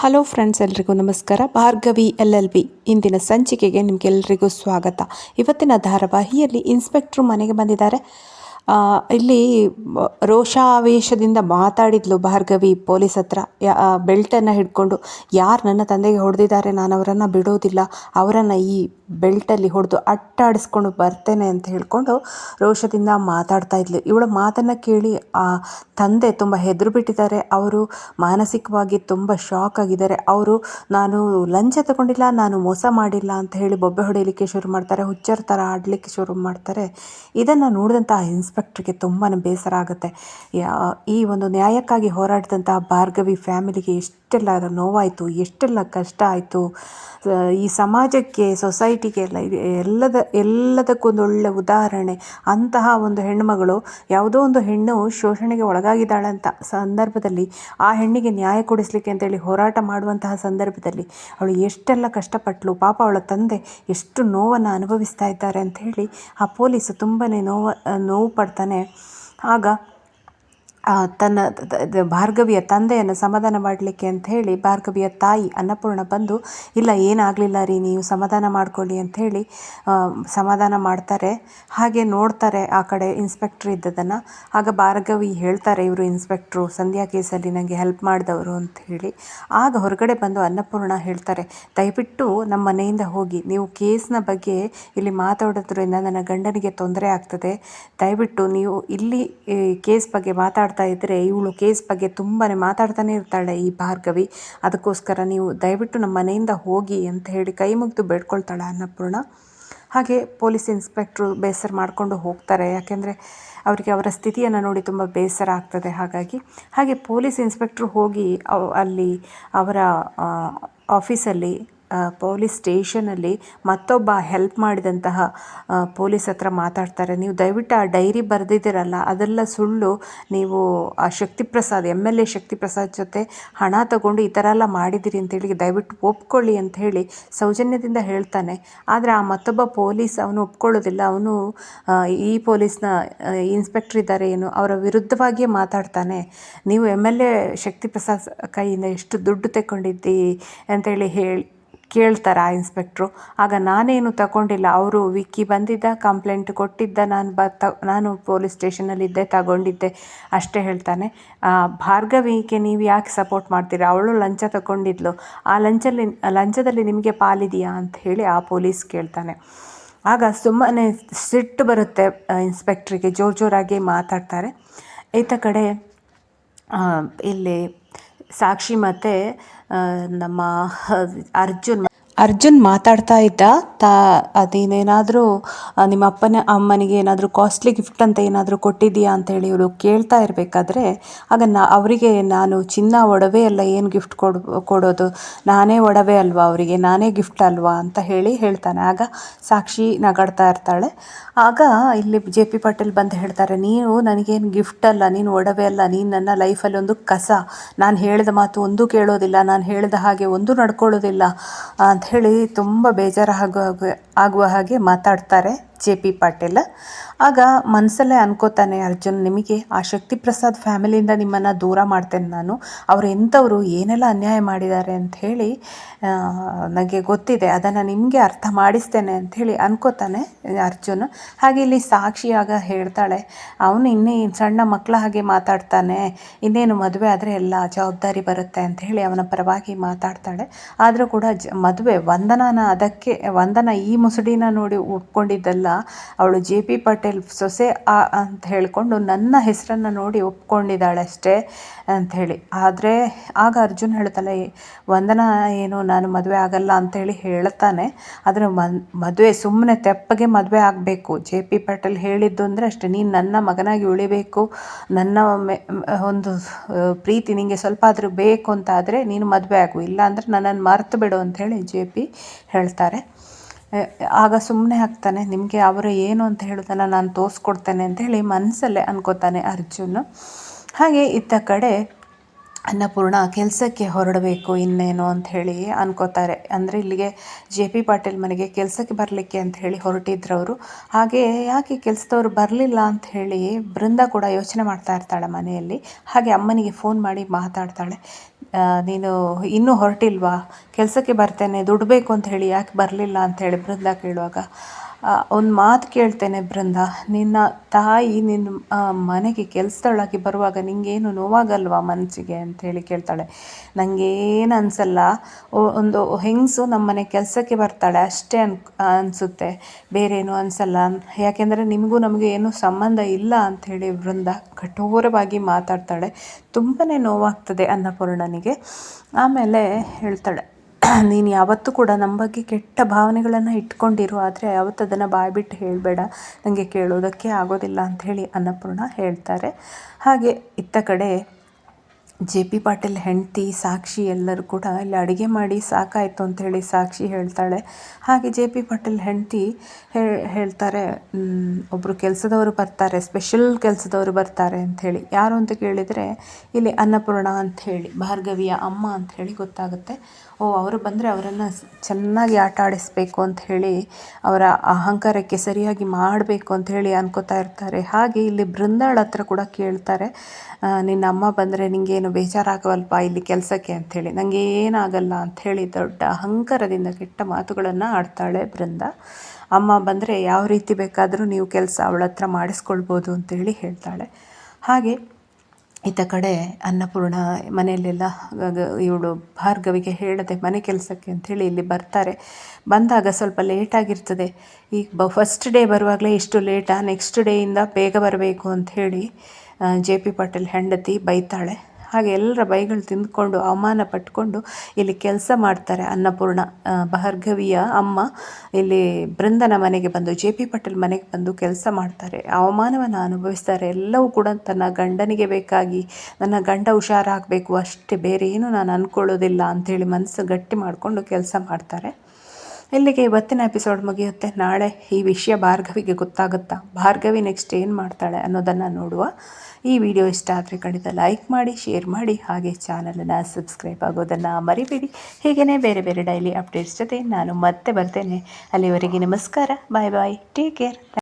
Hello friends ಎಲ್ರಿಗೂ ನಮಸ್ಕಾರ. Bhargavi L L B ಇಂದಿನ ಸಂಚಿಕೆಗೆ ನಿಮಗೆಲ್ಲರಿಗೂ ಸ್ವಾಗತ. ಇವತ್ತಿನ ಧಾರಾವಾಹಿಯಲ್ಲಿ ಇನ್ಸ್ಪೆಕ್ಟ್ರು ಮನೆಗೆ ಬಂದಿದ್ದಾರೆ. ಇಲ್ಲಿ ರೋಷಾವೇಶದಿಂದ ಮಾತಾಡಿದ್ಲು ಭಾರ್ಗವಿ ಪೊಲೀಸ್ ಹತ್ರ. ಬೆಲ್ಟನ್ನು ಹಿಡ್ಕೊಂಡು, ಯಾರು ನನ್ನ ತಂದೆಗೆ ಹೊಡೆದಿದ್ದಾರೆ? ನಾನು ಅವರನ್ನು ಬಿಡೋದಿಲ್ಲ. ಅವರನ್ನು ಈ ಬೆಲ್ಟಲ್ಲಿ ಹೊಡೆದು ಅಟ್ಟಾಡಿಸ್ಕೊಂಡು ಬರ್ತೇನೆ ಅಂತ ಹೇಳ್ಕೊಂಡು ರೋಷದಿಂದ ಮಾತಾಡ್ತಾ ಇದ್ಲು. ಇವಳ ಮಾತನ್ನು ಕೇಳಿ, ಆ, ತಂದೆ ತುಂಬ ಹೆದರು ಬಿಟ್ಟಿದ್ದಾರೆ. ಅವರು ಮಾನಸಿಕವಾಗಿ ತುಂಬ ಶಾಕ್ ಆಗಿದ್ದಾರೆ. ಅವರು, ನಾನು ಲಂಚ ತಗೊಂಡಿಲ್ಲ, ನಾನು ಮೋಸ ಮಾಡಿಲ್ಲ ಅಂತ ಹೇಳಿ ಬೊಬ್ಬೆ ಹೊಡೆಯಲಿಕ್ಕೆ ಶುರು ಮಾಡ್ತಾರೆ. ಹುಚ್ಚರ ಥರ ಆಡಲಿಕ್ಕೆ ಶುರು ಮಾಡ್ತಾರೆ. ಇದನ್ನು ನೋಡಿದಂತಹ ಇನ್ಸ್ಪೆಕ್ಟ್ರಿಗೆ ತುಂಬಾ ಬೇಸರ ಆಗುತ್ತೆ. ಈ ಒಂದು ನ್ಯಾಯಕ್ಕಾಗಿ ಹೋರಾಡಿದಂತಹ ಭಾರ್ಗವಿ ಫ್ಯಾಮಿಲಿಗೆ ಎಷ್ಟೆಲ್ಲ ನೋವಾಯಿತು, ಎಷ್ಟೆಲ್ಲ ಕಷ್ಟ ಆಯಿತು. ಈ ಸಮಾಜಕ್ಕೆ, ಸೊಸೈಟಿಗೆ ಎಲ್ಲ ಎಲ್ಲದ ಎಲ್ಲದಕ್ಕೊಂದು ಒಳ್ಳೆ ಉದಾಹರಣೆ. ಅಂತಹ ಒಂದು ಹೆಣ್ಣುಮಗಳು ಯಾವುದೋ ಒಂದು ಹೆಣ್ಣು ಶೋಷಣೆಗೆ ಒಳಗಾಗಿದ್ದಾಳೆ ಅಂತ ಸಂದರ್ಭದಲ್ಲಿ, ಆ ಹೆಣ್ಣಿಗೆ ನ್ಯಾಯ ಕೊಡಿಸ್ಲಿಕ್ಕೆ ಅಂತೇಳಿ ಹೋರಾಟ ಮಾಡುವಂತಹ ಸಂದರ್ಭದಲ್ಲಿ, ಅವಳು ಎಷ್ಟೆಲ್ಲ ಕಷ್ಟಪಟ್ಟಳು ಪಾಪ ಅವಳ ತಂದೆ ಎಷ್ಟು ನೋವನ್ನು ಅನುಭವಿಸ್ತಾ ಇದ್ದಾರೆ ಅಂತ ಹೇಳಿ ಆ ಪೊಲೀಸು ತುಂಬನೇ ನೋವು ನೋವು ಪಡ್ತಾನೆ ಆಗ ಆ, ತನ್ನ ಭಾರ್ಗವಿಯ ತಂದೆಯನ್ನು ಸಮಾಧಾನ ಮಾಡಲಿಕ್ಕೆ ಅಂತ ಹೇಳಿ ಭಾರ್ಗವಿಯ ತಾಯಿ ಅನ್ನಪೂರ್ಣ ಬಂದು, ಇಲ್ಲ, ಏನಾಗಲಿಲ್ಲ ರೀ, ನೀವು ಸಮಾಧಾನ ಮಾಡ್ಕೊಳ್ಳಿ ಹೇಳಿ ಸಮಾಧಾನ ಮಾಡ್ತಾರೆ. ಹಾಗೆ ನೋಡ್ತಾರೆ ಆ ಕಡೆ ಇನ್ಸ್ಪೆಕ್ಟ್ರ್ ಇದ್ದದನ್ನು. ಆಗ ಭಾರ್ಗವಿ ಹೇಳ್ತಾರೆ, ಇವರು ಇನ್ಸ್ಪೆಕ್ಟ್ರು ಸಂಧ್ಯಾ ಕೇಸಲ್ಲಿ ನನಗೆ ಹೆಲ್ಪ್ ಮಾಡಿದವರು ಅಂತ ಹೇಳಿ. ಆಗ ಹೊರಗಡೆ ಬಂದು ಅನ್ನಪೂರ್ಣ ಹೇಳ್ತಾರೆ, ದಯವಿಟ್ಟು ನಮ್ಮ ಮನೆಯಿಂದ ಹೋಗಿ, ನೀವು ಕೇಸ್ನ ಬಗ್ಗೆ ಇಲ್ಲಿ ಮಾತಾಡೋದ್ರಿಂದ ನನ್ನ ಗಂಡನಿಗೆ ತೊಂದರೆ ಆಗ್ತದೆ. ದಯವಿಟ್ಟು ನೀವು ಇಲ್ಲಿ ಕೇಸ್ ಬಗ್ಗೆ ಮಾತಾಡ್ತಾ ಇದ್ದರೆ ಇವಳು ಕೇಸ್ ಬಗ್ಗೆ ತುಂಬಾ ಮಾತಾಡ್ತಾನೆ ಇರ್ತಾಳೆ ಈ ಭಾರ್ಗವಿ. ಅದಕ್ಕೋಸ್ಕರ ನೀವು ದಯವಿಟ್ಟು ನಮ್ಮ ಮನೆಯಿಂದ ಹೋಗಿ ಅಂತ ಹೇಳಿ ಕೈ ಮುಗಿದು ಬೇಡ್ಕೊಳ್ತಾಳೆ ಅನ್ನಪೂರ್ಣ. ಹಾಗೆ ಪೊಲೀಸ್ ಇನ್ಸ್ಪೆಕ್ಟ್ರು ಬೇಸರ ಮಾಡಿಕೊಂಡು ಹೋಗ್ತಾರೆ. ಯಾಕೆಂದರೆ ಅವರಿಗೆ ಅವರ ಸ್ಥಿತಿಯನ್ನು ನೋಡಿ ತುಂಬ ಬೇಸರ ಆಗ್ತದೆ ಹಾಗಾಗಿ. ಹಾಗೆ ಪೊಲೀಸ್ ಇನ್ಸ್ಪೆಕ್ಟ್ರು ಹೋಗಿ ಅಲ್ಲಿ ಅವರ ಆಫೀಸಲ್ಲಿ ಪೊಲೀಸ್ ಸ್ಟೇಷನಲ್ಲಿ ಮತ್ತೊಬ್ಬ ಹೆಲ್ಪ್ ಮಾಡಿದಂತಹ ಪೊಲೀಸ್ ಹತ್ರ ಮಾತಾಡ್ತಾರೆ. ನೀವು ದಯವಿಟ್ಟು ಆ ಡೈರಿ ಬರೆದಿದ್ದೀರಲ್ಲ, ಅದೆಲ್ಲ ಸುಳ್ಳು. ನೀವು ಆ Shaktiprasad M L A Shaktiprasad ಜೊತೆ ಹಣ ತಗೊಂಡು ಈ ಥರ ಎಲ್ಲ ಮಾಡಿದ್ದೀರಿ ಅಂತೇಳಿ ದಯವಿಟ್ಟು ಒಪ್ಕೊಳ್ಳಿ ಅಂತ ಹೇಳಿ ಸೌಜನ್ಯದಿಂದ ಹೇಳ್ತಾನೆ. ಆದರೆ ಆ ಮತ್ತೊಬ್ಬ ಪೊಲೀಸ್ ಅವನು ಒಪ್ಕೊಳ್ಳೋದಿಲ್ಲ. ಅವನು ಈ ಪೊಲೀಸ್ನ ಇನ್ಸ್ಪೆಕ್ಟರ್ ಇದ್ದಾರೆ ಏನು, ಅವರ ವಿರುದ್ಧವಾಗಿಯೇ ಮಾತಾಡ್ತಾನೆ. ನೀವು ಎಂ ಎಲ್ ಎ ಶಕ್ತಿಪ್ರಸಾದ್ ಕೈಯಿಂದ ಎಷ್ಟು ದುಡ್ಡು ತಗೊಂಡಿದ್ದಿ ಅಂತೇಳಿ ಹೇಳಿ ಕೇಳ್ತಾರೆ ಆ ಇನ್ಸ್ಪೆಕ್ಟ್ರು ಆಗ ನಾನೇನು ತಗೊಂಡಿಲ್ಲ. ಅವರು ವಿಕ್ಕಿ ಬಂದಿದ್ದ ಕಂಪ್ಲೇಂಟ್ ಕೊಟ್ಟಿದ್ದ, ನಾನು ಬ ತ ನಾನು ಪೊಲೀಸ್ ಸ್ಟೇಷನಲ್ಲಿದ್ದೆ ತಗೊಂಡಿದ್ದೆ, ಅಷ್ಟೇ ಹೇಳ್ತಾನೆ. ಭಾರ್ಗವಿಗೆ ನೀವು ಯಾಕೆ ಸಪೋರ್ಟ್ ಮಾಡ್ತೀರಾ? ಅವಳು ಲಂಚ ತಗೊಂಡಿದ್ಲು. ಆ ಲಂಚಲ್ಲಿ, ಲಂಚದಲ್ಲಿ ನಿಮಗೆ ಪಾಲಿದೆಯಾ ಅಂತ ಹೇಳಿ ಆ ಪೊಲೀಸ್ ಕೇಳ್ತಾನೆ. ಆಗ ಸುಮ್ಮನೆ ಸಿಟ್ಟು ಬರುತ್ತೆ ಇನ್ಸ್ಪೆಕ್ಟ್ರಿಗೆ ಜೋರು ಜೋರಾಗಿ ಮಾತಾಡ್ತಾರೆ. ಈತ ಕಡೆ ಇಲ್ಲಿ ಸಾಕ್ಷಿ ಮತ್ತೆ ನಮ್ಮ ಅರ್ಜುನ್ ಅರ್ಜುನ್ ಮಾತಾಡ್ತಾ ಇದ್ದ, ತಾ, ಅದೇನೇನಾದರೂ ನಿಮ್ಮ ಅಪ್ಪನ ಅಮ್ಮನಿಗೆ ಏನಾದರೂ ಕಾಸ್ಟ್ಲಿ ಗಿಫ್ಟ್ ಅಂತ ಏನಾದರೂ ಕೊಟ್ಟಿದ್ದೀಯಾ ಅಂತೇಳಿ ಇವರು ಕೇಳ್ತಾ ಇರಬೇಕಾದ್ರೆ, ಆಗ ನಾ, ಅವರಿಗೆ ನಾನು, ಚಿನ್ನ ಒಡವೆ ಅಲ್ಲ ಏನು ಗಿಫ್ಟ್ ಕೊಡ್, ಕೊಡೋದು? ನಾನೇ ಒಡವೆ ಅಲ್ವಾ ಅವರಿಗೆ? ನಾನೇ ಗಿಫ್ಟ್ ಅಲ್ವಾ ಅಂತ ಹೇಳಿ ಹೇಳ್ತಾನೆ. ಆಗ ಸಾಕ್ಷಿ ನಗಾಡ್ತಾ ಇರ್ತಾಳೆ. ಆಗ ಇಲ್ಲಿ ಜೆ ಪಿ ಪಾಟೀಲ್ ಬಂದು ಹೇಳ್ತಾರೆ, ನೀನು ನನಗೇನು ಗಿಫ್ಟ್ ಅಲ್ಲ, ನೀನು ಒಡವೆ ಅಲ್ಲ, ನೀನು ನನ್ನ ಲೈಫಲ್ಲಿ ಒಂದು ಕಸ. ನಾನು ಹೇಳಿದ ಮಾತು ಒಂದೂ ಕೇಳೋದಿಲ್ಲ, ನಾನು ಹೇಳಿದ ಹಾಗೆ ಒಂದೂ ನಡ್ಕೊಳ್ಳೋದಿಲ್ಲ. ಅಂತ ಹೇಳಿ ತುಂಬ ಬೇಜಾರು ಆಗುವ ಆಗುವ ಹಾಗೆ ಮಾತಾಡ್ತಾರೆ ಜೆ ಪಿ ಪಾಟೀಲ್. ಆಗ ಮನಸ್ಸಲ್ಲೇ ಅನ್ಕೋತಾನೆ ಅರ್ಜುನ್, ನಿಮಗೆ ಆ ಶಕ್ತಿ ಪ್ರಸಾದ್ ಫ್ಯಾಮಿಲಿಯಿಂದ ನಿಮ್ಮನ್ನು ದೂರ ಮಾಡ್ತೇನೆ ನಾನು. ಅವರು ಎಂಥವ್ರು, ಏನೆಲ್ಲ ಅನ್ಯಾಯ ಮಾಡಿದ್ದಾರೆ ಅಂತ ಹೇಳಿ ನನಗೆ ಗೊತ್ತಿದೆ. ಅದನ್ನು ನಿಮಗೆ ಅರ್ಥ ಮಾಡಿಸ್ತೇನೆ ಅಂತ ಹೇಳಿ ಅನ್ಕೋತಾನೆ ಅರ್ಜುನ್. ಹಾಗೆ ಇಲ್ಲಿ ಸಾಕ್ಷಿಯಾಗ ಹೇಳ್ತಾಳೆ, ಅವನು ಇನ್ನೇ ಸಣ್ಣ ಮಕ್ಕಳ ಹಾಗೆ ಮಾತಾಡ್ತಾನೆ. ಇನ್ನೇನು ಮದುವೆ ಆದರೆ ಎಲ್ಲ ಜವಾಬ್ದಾರಿ ಬರುತ್ತೆ ಅಂತ ಹೇಳಿ ಅವನ ಪರವಾಗಿ ಮಾತಾಡ್ತಾಳೆ. ಆದರೂ ಕೂಡ ಜ, ಮದುವೆ ವಂದನಾನ ಅದಕ್ಕೆ, ವಂದನ ಈ ಮುಸುಡಿನ ನೋಡಿ ಒಪ್ಕೊಂಡಿದ್ದಲ್ಲ, ಅವಳು ಜೆ ಪಿ ಪಟೇಲ್ ಸೊಸೆ ಆ ಅಂತ ಹೇಳಿಕೊಂಡು ನನ್ನ ಹೆಸರನ್ನು ನೋಡಿ ಒಪ್ಕೊಂಡಿದ್ದಾಳೆ ಅಷ್ಟೇ ಅಂಥೇಳಿ ಆದರೆ ಆಗ ಅರ್ಜುನ್ ಹೇಳ್ತಾಳೆ ವಂದನ ಏನು, ನಾನು ಮದುವೆ ಆಗಲ್ಲ ಅಂತೇಳಿ ಹೇಳ್ತಾನೆ. ಆದರೆ ಮದುವೆ ಸುಮ್ಮನೆ ತೆಪ್ಪಗೆ ಮದುವೆ ಆಗಬೇಕು. ಜೆ ಪಿ ಪಟೇಲ್ ಹೇಳಿದ್ದು ಅಂದರೆ ಅಷ್ಟೇ, ನೀನು ನನ್ನ ಮಗನಾಗಿ ಉಳಿಬೇಕು, ನನ್ನ ಒಂದು, ಪ್ರೀತಿ ನಿನಗೆ ಸ್ವಲ್ಪ ಆದರೂ ಬೇಕು ಅಂತ ಆದರೆ ನೀನು ಮದುವೆ ಆಗು ಇಲ್ಲ ಅಂದರೆ ನನ್ನನ್ನು ಮರೆತು ಬಿಡು ಅಂತ ಹೇಳಿ ಜೆ ಪಿ ಹೇಳ್ತಾರೆ. ಆಗ ಸುಮ್ಮನೆ ಆಗ್ತಾನೆ, ನಿಮಗೆ ಅವರು ಏನು ಅಂತ ಹೇಳೋದನ್ನು ನಾನು ತೋರಿಸ್ಕೊಡ್ತೇನೆ ಅಂತ ಹೇಳಿ ಮನಸ್ಸಲ್ಲೇ ಅನ್ಕೋತಾನೆ ಅರ್ಜುನ್. ಹಾಗೆ ಇತ್ತ ಕಡೆ ಅನ್ನಪೂರ್ಣ ಕೆಲಸಕ್ಕೆ ಹೊರಡಬೇಕು, ಇನ್ನೇನು ಅಂತ ಹೇಳಿ ಅನ್ಕೋತಾರೆ. ಅಂದರೆ ಇಲ್ಲಿಗೆ ಜೆ ಪಿ ಪಾಟೀಲ್ ಮನೆಗೆ ಕೆಲಸಕ್ಕೆ ಬರಲಿಕ್ಕೆ ಅಂತ ಹೇಳಿ ಹೊರಟಿದ್ರವರು. ಹಾಗೆ ಯಾಕೆ ಕೆಲಸದವರು ಬರಲಿಲ್ಲ ಅಂತ ಹೇಳಿ ಬೃಂದ ಕೂಡ ಯೋಚನೆ ಮಾಡ್ತಾ ಇರ್ತಾಳೆ ಮನೆಯಲ್ಲಿ. ಹಾಗೆ ಅಮ್ಮನಿಗೆ ಫೋನ್ ಮಾಡಿ ಮಾತಾಡ್ತಾಳೆ. ನೀನು ಇನ್ನೂ ಹೊರಟಿಲ್ವಾ? ಕೆಲಸಕ್ಕೆ ಬರ್ತೇನೆ, ದುಡ್ಡು ಬೇಕು ಅಂತ ಹೇಳಿ ಯಾಕೆ ಬರಲಿಲ್ಲ ಅಂತ ಹೇಳಿ ಬೃಂದ ಕೇಳುವಾಗ. ಒಂದು ಮಾತು ಕೇಳ್ತೇನೆ ಬೃಂದ. ನಿನ್ನ ತಾಯಿ ನಿನ್ನ ಮನೆಗೆ ಕೆಲಸದೊಳಗೆ ಬರುವಾಗ ನಿಂಗೇನು ನೋವಾಗಲ್ವಾ ಮನಸ್ಸಿಗೆ ಅಂತ ಹೇಳಿ ಕೇಳ್ತಾಳೆ. ನನಗೇನು ಅನಿಸಲ್ಲ. ಒಂದು ಹೆಂಗಸು ನಮ್ಮ ಮನೆ ಕೆಲಸಕ್ಕೆ ಬರ್ತಾಳೆ ಅಷ್ಟೇ ಅನ್, ಅನಿಸುತ್ತೆ. ಬೇರೇನು ಅನಿಸಲ್ಲ. ಯಾಕೆಂದರೆ ನಿಮಗೂ ನಮಗೂ ಏನೂ ಸಂಬಂಧ ಇಲ್ಲ ಅಂಥೇಳಿ ಬೃಂದ ಕಠೋರವಾಗಿ ಮಾತಾಡ್ತಾಳೆ. ತುಂಬಾ ನೋವಾಗ್ತದೆ ಅನ್ನಪೂರ್ಣನಿಗೆ. ಆಮೇಲೆ ಹೇಳ್ತಾಳೆ. ನೀನು ಯಾವತ್ತೂ ಕೂಡ ನಮ್ಮ ಬಗ್ಗೆ ಕೆಟ್ಟ ಭಾವನೆಗಳನ್ನು ಇಟ್ಕೊಂಡಿರು, ಆದರೆ ಯಾವತ್ತೂ ಅದನ್ನು ಬಾಯ್ಬಿಟ್ಟು ಹೇಳಬೇಡ. ನನಗೆ ಕೇಳೋದಕ್ಕೆ ಆಗೋದಿಲ್ಲ ಅಂಥೇಳಿ ಅನ್ನಪೂರ್ಣ ಹೇಳ್ತಾರೆ. ಹಾಗೆ ಇತ್ತ ಕಡೆ ಜೆ ಪಿ ಪಾಟೀಲ್ ಹೆಂಡತಿ, ಸಾಕ್ಷಿ ಎಲ್ಲರೂ ಕೂಡ ಇಲ್ಲಿ ಅಡುಗೆ ಮಾಡಿ ಸಾಕಾಯಿತು ಅಂಥೇಳಿ ಸಾಕ್ಷಿ ಹೇಳ್ತಾಳೆ. ಹಾಗೆ ಜೆ ಪಿ ಪಾಟೀಲ್ ಹೆಂಡತಿ ಹೇಳ್ತಾರೆ ಒಬ್ಬರು ಕೆಲಸದವರು ಬರ್ತಾರೆ ಸ್ಪೆಷಲ್ ಕೆಲಸದವರು ಬರ್ತಾರೆ ಅಂಥೇಳಿ ಯಾರು ಅಂತ ಕೇಳಿದರೆ ಇಲ್ಲಿ ಅನ್ನಪೂರ್ಣ ಅಂಥೇಳಿ ಭಾರ್ಗವಿಯ ಅಮ್ಮ ಅಂಥೇಳಿ ಗೊತ್ತಾಗುತ್ತೆ. ಓ, ಅವರು ಬಂದರೆ ಅವರನ್ನು ಚೆನ್ನಾಗಿ ಆಟ ಆಡಿಸ್ಬೇಕು ಅಂತ ಹೇಳಿ, ಅವರ ಅಹಂಕಾರಕ್ಕೆ ಸರಿಯಾಗಿ ಮಾಡಬೇಕು ಅಂತ ಹೇಳಿ ಅನ್ಕೋತಾ ಇರ್ತಾರೆ. ಹಾಗೆ ಇಲ್ಲಿ ಬೃಂದಾಳ ಹತ್ರ ಕೂಡ ಕೇಳ್ತಾರೆ ನಿನ್ನ ಅಮ್ಮ ಬಂದರೆ ನಿಂಗೇನು ಬೇಜಾರಾಗವಲ್ಪ ಇಲ್ಲಿ ಕೆಲಸಕ್ಕೆ ಅಂಥೇಳಿ. ನನಗೆ ಏನಾಗಲ್ಲ ಅಂಥೇಳಿ ದೊಡ್ಡ ಅಹಂಕಾರದಿಂದ ಕೆಟ್ಟ ಮಾತುಗಳನ್ನು ಆಡ್ತಾಳೆ ಬೃಂದ ಅಮ್ಮ ಬಂದರೆ ಯಾವ ರೀತಿ ಬೇಕಾದರೂ ನೀವು ಕೆಲಸ ಅವಳ ಹತ್ರ ಮಾಡಿಸ್ಕೊಳ್ಬೋದು ಅಂತೇಳಿ ಹೇಳ್ತಾಳೆ. ಹಾಗೆ ಈತ ಕಡೆ ಅನ್ನಪೂರ್ಣ ಮನೆಯಲ್ಲೆಲ್ಲ ಇವಳು ಭಾರ್ಗವಿಗೆ ಹೇಳದೆ ಮನೆ ಕೆಲಸಕ್ಕೆ ಅಂಥೇಳಿ ಇಲ್ಲಿ ಬರ್ತಾರೆ. ಬಂದಾಗ ಸ್ವಲ್ಪ ಲೇಟಾಗಿರ್ತದೆ ಈಗ ಬ ಫಸ್ಟ್ ಡೇ ಬರುವಾಗಲೇ ಇಷ್ಟು ಲೇಟಾ ನೆಕ್ಸ್ಟ್ ಡೇಯಿಂದ ಬೇಗ ಬರಬೇಕು ಅಂಥೇಳಿ ಜೆ ಪಿ ಪಾಟೀಲ್ ಹೆಂಡತಿ ಬೈತಾಳೆ. ಹಾಗೆ ಎಲ್ಲರ ಬೈಗಳು ತಿಂದ್ಕೊಂಡು, ಅವಮಾನ ಪಟ್ಕೊಂಡು ಇಲ್ಲಿ ಕೆಲಸ ಮಾಡ್ತಾರೆ ಅನ್ನಪೂರ್ಣ ಭಾರ್ಗವಿಯ ಅಮ್ಮ. ಇಲ್ಲಿ ಬೃಂದನ ಮನೆಗೆ ಬಂದು, ಜೆ ಪಿ ಪಟೇಲ್ ಮನೆಗೆ ಬಂದು ಕೆಲಸ ಮಾಡ್ತಾರೆ. ಅವಮಾನವನ್ನು ಅನುಭವಿಸ್ತಾರೆ. ಎಲ್ಲವೂ ಕೂಡ ತನ್ನ ಗಂಡನಿಗೆ ಬೇಕಾಗಿ, ನನ್ನ ಗಂಡ ಹುಷಾರಾಗಬೇಕು, ಅಷ್ಟೇ ಬೇರೆ ಏನು ನಾನು ಅಂದ್ಕೊಳ್ಳೋದಿಲ್ಲ ಅಂಥೇಳಿ ಮನಸ್ಸು ಗಟ್ಟಿ ಮಾಡಿಕೊಂಡು ಕೆಲಸ ಮಾಡ್ತಾರೆ. ಇಲ್ಲಿಗೆ ಇವತ್ತಿನ ಎಪಿಸೋಡ್ ಮುಗಿಯುತ್ತೆ. ನಾಳೆ ಈ ವಿಷಯ ಭಾರ್ಗವಿಗೆ ಗೊತ್ತಾಗುತ್ತಾ? ಭಾರ್ಗವಿ ನೆಕ್ಸ್ಟ್ ಏನು ಮಾಡ್ತಾಳೆ ಅನ್ನೋದನ್ನು ನೋಡುವ. ಈ ವಿಡಿಯೋ ಇಷ್ಟ ಆದರೆ ಖಂಡಿತ ಲೈಕ್ ಮಾಡಿ ಶೇರ್ ಮಾಡಿ, ಹಾಗೆ ಚಾನಲನ್ನು ಸಬ್ಸ್ಕ್ರೈಬ್ ಆಗೋದನ್ನು ಮರಿಬೇಡಿ. ಹೀಗೇ ಬೇರೆ ಬೇರೆ ಡೈಲಿ ಅಪ್ಡೇಟ್ಸ್ ಜೊತೆ ನಾನು ಮತ್ತೆ ಬರ್ತೇನೆ. ಅಲ್ಲಿವರೆಗೆ ನಮಸ್ಕಾರ. ಬಾಯ್ ಬಾಯ್ ಟೇಕ್ ಕೇರ್